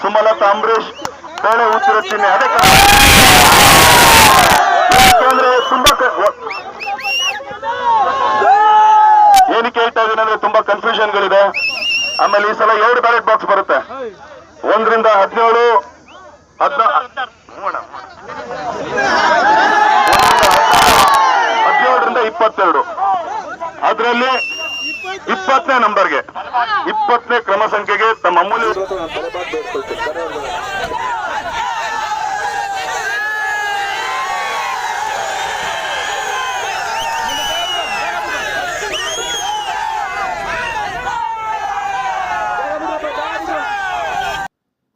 ಸುಮಲತಾ ಅಂಬರೀಶ್ ಬೇಳೆ ಉಚ್ಚಿರುತ್ತೇನೆ ಅದೇ ಯಾಕೆಂದ್ರೆ ತುಂಬಾ ಏನಕ್ಕೆ ಹೇಳ್ತಾ ಇದ್ದೀನಿ ಅಂದ್ರೆ ತುಂಬಾ ಕನ್ಫ್ಯೂಷನ್ ಗಳಿದೆ ಆಮೇಲೆ ಈ ಸಲ ಎರಡು ಬ್ಯಾಲೆಟ್ ಬಾಕ್ಸ್ ಬರುತ್ತೆ. ಒಂದರಿಂದ ಹದಿನೇಳು, ಹದಿನ ಹದಿನೇಳರಿಂದ ಇಪ್ಪತ್ತೆರಡು. ಅದರಲ್ಲಿ ಇಪ್ಪತ್ತನೇ ನಂಬರ್ಗೆ ಇಪ್ಪತ್ತನೇ ಕ್ರಮ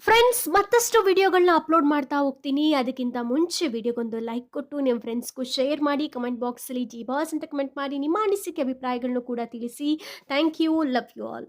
ಫ್ರೆಂಡ್ಸ್ ಮತ್ತಷ್ಟು ವಿಡಿಯೋಗಳನ್ನ ಅಪ್ಲೋಡ್ ಮಾಡ್ತಾ ಹೋಗ್ತೀನಿ. ಅದಕ್ಕಿಂತ ಮುಂಚೆ ವಿಡಿಯೋಗೊಂದು ಲೈಕ್ ಕೊಟ್ಟು ನಿಮ್ಮ ಫ್ರೆಂಡ್ಸ್ಗೂ ಶೇರ್ ಮಾಡಿ ಕಮೆಂಟ್ ಬಾಕ್ಸಲ್ಲಿ ಜಿ ಬಾಸ್ ಅಂತ ಕಮೆಂಟ್ ಮಾಡಿ ನಿಮ್ಮ ಅನಿಸಿಕೆ ಅಭಿಪ್ರಾಯಗಳನ್ನು ಕೂಡ ತಿಳಿಸಿ. Thank you love you all